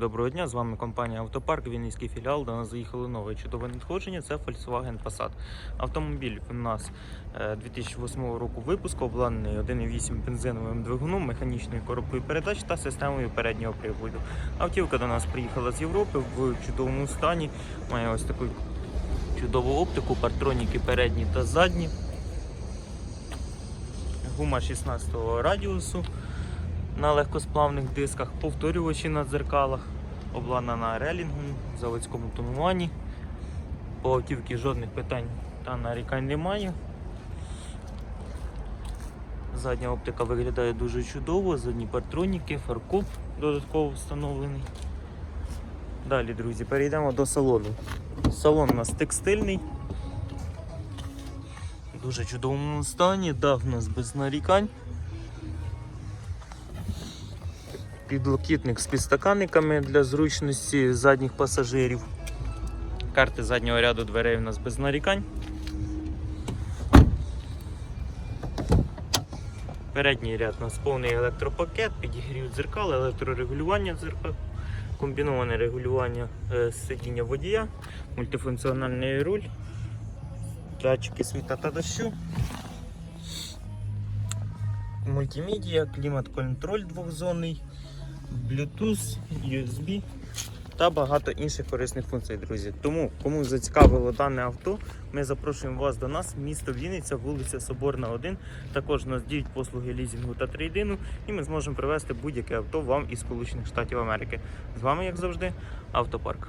Доброго дня, з вами компанія Автопарк, Вінницький філіал. До нас заїхало нове чудове надходження. Це Volkswagen Passat. Автомобіль у нас е, 2008 року випуску, обладнаний 1,8 бензиновим двигуном, механічною коробкою передач та системою переднього приводу. Автівка до нас приїхала з Європи в чудовому стані. Має ось таку чудову оптику, партроніки передні та задні. Гума 16 радіусу на легкосплавних дисках, повторювачі на дзеркалах, обладнана релінгом, в заводському тонуванні. По автівці жодних питань та нарікань немає. Задня оптика виглядає дуже чудово, задні партроніки, фаркоп додатково встановлений. Далі, друзі, перейдемо до салону. Салон у нас текстильний. В Дуже чудовому стані, дах у нас без нарікань. Підлокітник з підстаканниками для зручності задніх пасажирів. Карти заднього ряду дверей у нас без нарікань. Передній ряд у нас повний електропакет, підігрів дзеркал, електрорегулювання дзеркал, комбіноване регулювання е, сидіння водія, мультифункціональний руль, датчики світа та дощу, мультимедіа, клімат-контроль двохзонний. Bluetooth, USB та багато інших корисних функцій, друзі. Тому, кому зацікавило дане авто, ми запрошуємо вас до нас, місто Вінниця, вулиця Соборна, 1. Також нас діють послуги лізінгу та трейдину, і ми зможемо привезти будь-яке авто вам із Сполучених Штатів Америки. З вами, як завжди, автопарк.